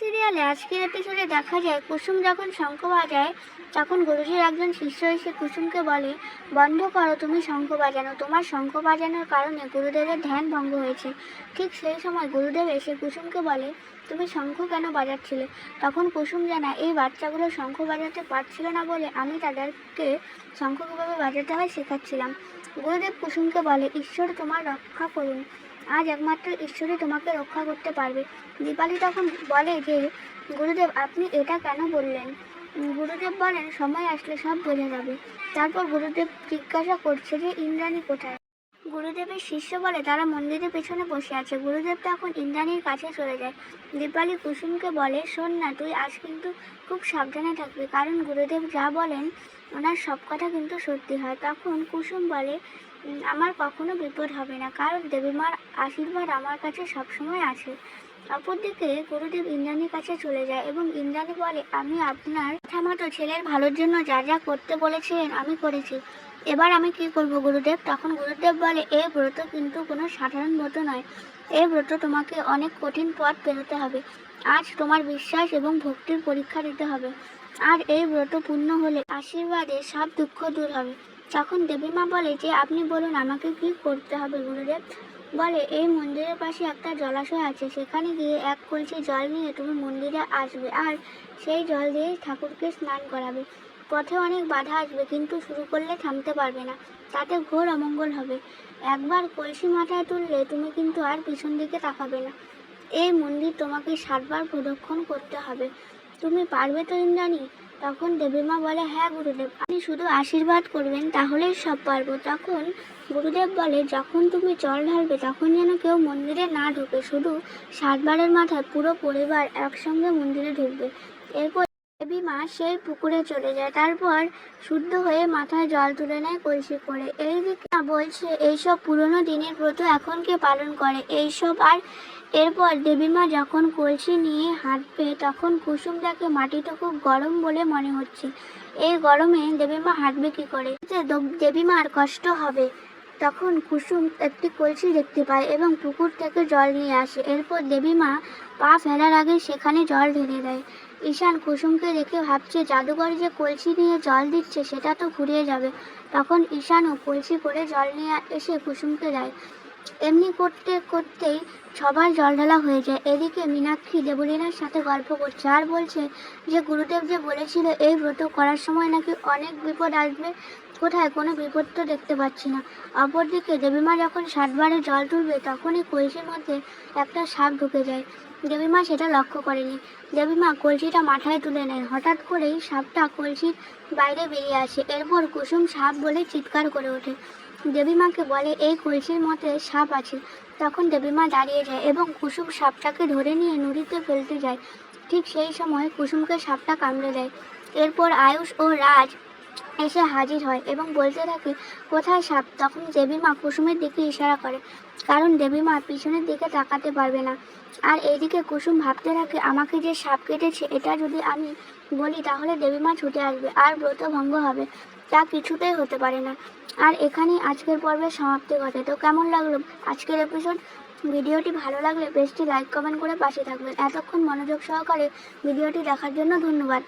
সিরিয়ালে আজকের এপিসোডে দেখা যায়, কুসুম যখন শঙ্খ বাজায়, তখন গুরুজির একজন শিষ্য এসে কুসুমকে বলে, বন্ধ করো তুমি শঙ্খ বাজানো। তোমার শঙ্খ বাজানোর কারণে গুরুদেবের ধ্যান ভঙ্গ হয়েছে। ঠিক সেই সময় গুরুদেব এসে কুসুমকে বলে, তুমি শঙ্খ কেন বাজাচ্ছিলে? তখন কুসুম জানা এই বাচ্চাগুলো শঙ্খ বাজাতে পারছিল না বলে আমি তাদেরকে শঙ্খ কীভাবে বাজাতে হয় শেখাচ্ছিলাম। গুরুদেব কুসুমকে বলে, ঈশ্বর তোমার রক্ষা করুন। আজ একমাত্র ঈশ্বরই তোমাকে রক্ষা করতে পারবে। দীপালি তখন বলে যে, গুরুদেব, আপনি এটা কেন বললেন? গুরুদেব বলেন, সময় আসলে সব বোঝা যাবে। তারপর গুরুদেব জিজ্ঞাসা করছে যে, ইন্দ্রাণী কোথায়? গুরুদেবের শিষ্য বলে তারা মন্দিরের পেছনে বসে আছে। গুরুদেব তখন ইন্দ্রাণীর কাছে চলে যায়। দীপালি কুসুমকে বলে, শোন না, তুই আজ কিন্তু খুব সাবধানে থাকবি। কারণ গুরুদেব যা বলেন, ওনার সব কথা কিন্তু সত্যি হয়। তখন কুসুম বলে আমার কখনো বিপদ হবে না। কারণ দেবীমার আশীর্বাদ আমার কাছে সবসময় আছে। অপরদিকে গুরুদেব ইন্দ্রাণীর কাছে চলে যায় এবং ইন্দ্রাণী বলে, আমি আপনার কথা মতো ছেলের ভালোর জন্য যা যা করতে বলেছিলেন আমি করেছি। এবার আমি কি করব, গুরুদেব? তখন গুরুদেব বলে এই ব্রত কিন্তু কোনো সাধারণ ব্রত নয়। এই ব্রত তোমাকে অনেক কঠিন পথ পেরোতে হবে। আজ তোমার বিশ্বাস এবং ভক্তির পরীক্ষা দিতে হবে। আর এই ব্রত পূর্ণ হলে আশীর্বাদে সব দুঃখ দূর হবে। তখন দেবীমা বলে, যে আপনি বলুন, আমাকে কি করতে হবে, গুরুদেব? বলে, এই মন্দিরের পাশে একটা জলাশয় আছে। সেখানে গিয়ে এক কলসি জল নিয়ে তুমি মন্দিরে আসবে আর সেই জল দিয়ে ঠাকুরকে স্নান করাবে। পথে অনেক বাধা আসবে, কিন্তু শুরু করলে থামতে পারবে না। তাতে ঘোর অমঙ্গল হবে। একবার কলসি মাথায় তুললে তুমি কিন্তু আর পিছন দিকে তাকাবে না। এই মন্দির তোমাকে সাতবার প্রদক্ষণ করতে হবে। তুমি পারবে তো ইন্দ্রাণী? তখন দেবীমা বলে হ্যাঁ গুরুদেব, আপনি শুধু আশীর্বাদ করবেন তাহলেই সব পারব। তখন গুরুদেব বলে, যখন তুমি জল ঢালবে তখন যেন কেউ মন্দিরে না ঢুকে, শুধু সাতবারের মাথায় পুরো পরিবার একসঙ্গে মন্দিরে ঢুকবে। এরপর দেবী মা সেই পুকুরে চলে যায়। তারপর শুদ্ধ হয়ে মাথায় জল তুলে নেয় কলসি করে। এই দিকে বলছে, এইসব পুরনো দিনের ব্রত এখন কে পালন করে? এইসব আর এরপর দেবীমা যখন কলসি নিয়ে হাঁটবে, তখন কুসুম দেখে মাটিটা খুব গরম বলে মনে হচ্ছে। এই গরমে দেবীমা হাঁটবে কি করে? দেবীমার কষ্ট হবে। তখন কুসুম একটি কলসি দেখতে পায় এবং পুকুর থেকে জল নিয়ে আসে। এরপর দেবীমা পা ফেলার আগে সেখানে জল ঢেলে দেয়। ঈশান কুসুমকে দেখে ভাবছে, জাদুঘর যে কলসি নিয়ে জল দিচ্ছে, সেটা তো ঘুরিয়ে যাবে। তখন ঈশানও কলসি করে জল নিয়ে এসে কুসুমকে দেয়। এমনি করতে করতেই সবার জল ঢালা হয়ে যায়। এদিকে মীনাক্ষী দেবলীনার সাথে গল্প করছে আর বলছে যে, গুরুদেব যে বলেছিল এই ব্রত করার সময় নাকি অনেক বিপদ আসবে। কোথায়? কোনো বিপদ তো দেখতে পাচ্ছি না। অপরদিকে দেবীমা যখন সাতবারে জল তুলবে, তখনই কলসির মধ্যে একটা সাপ ঢুকে যায়। দেবীমা সেটা লক্ষ্য করেনি। দেবীমা কলসিটা মাথায় তুলে নেয়। হঠাৎ করেই সাপটা কলসির বাইরে বেরিয়ে আসে। এরপর কুসুম সাপ বলে চিৎকার করে ওঠে। দেবীমাকে বলে, এই কলসির মধ্যে সাপ আছে। তখন দেবীমা দাঁড়িয়ে যায় এবং কুসুম সাপটাকে ধরে নিয়ে নুড়িতে ফেলতে যায়। ঠিক সেই সময় কুসুমকে সাপটা কামড়ে দেয়। এরপর আয়ুষ ও রাজ এসে হাজির হয় এবং বলতে থাকে, কোথায় সাপ? তখন দেবীমা কুসুমের দিকে ইশারা করে, কারণ দেবীমা পিছনের দিকে তাকাতে পারবে না। আর এইদিকে কুসুম ভাবতে থাকে, আমাকে যে সাপ কেটেছে, এটা যদি আমি বলি, তাহলে দেবীমা ছুটে আসবে, আর ব্রত ভঙ্গ হবে। তা কিছুতেই হতে পারে না। আর এখানেই আজকের পর্বের সমাপ্তি ঘটে। তো কেমন লাগল আজকের এপিসোড ভিডিওটি ভালো লাগলে বেশটি লাইক কমেন্ট করে পাশে থাকবেন। এতক্ষণ মনোযোগ সহকারে ভিডিওটি দেখার জন্য ধন্যবাদ।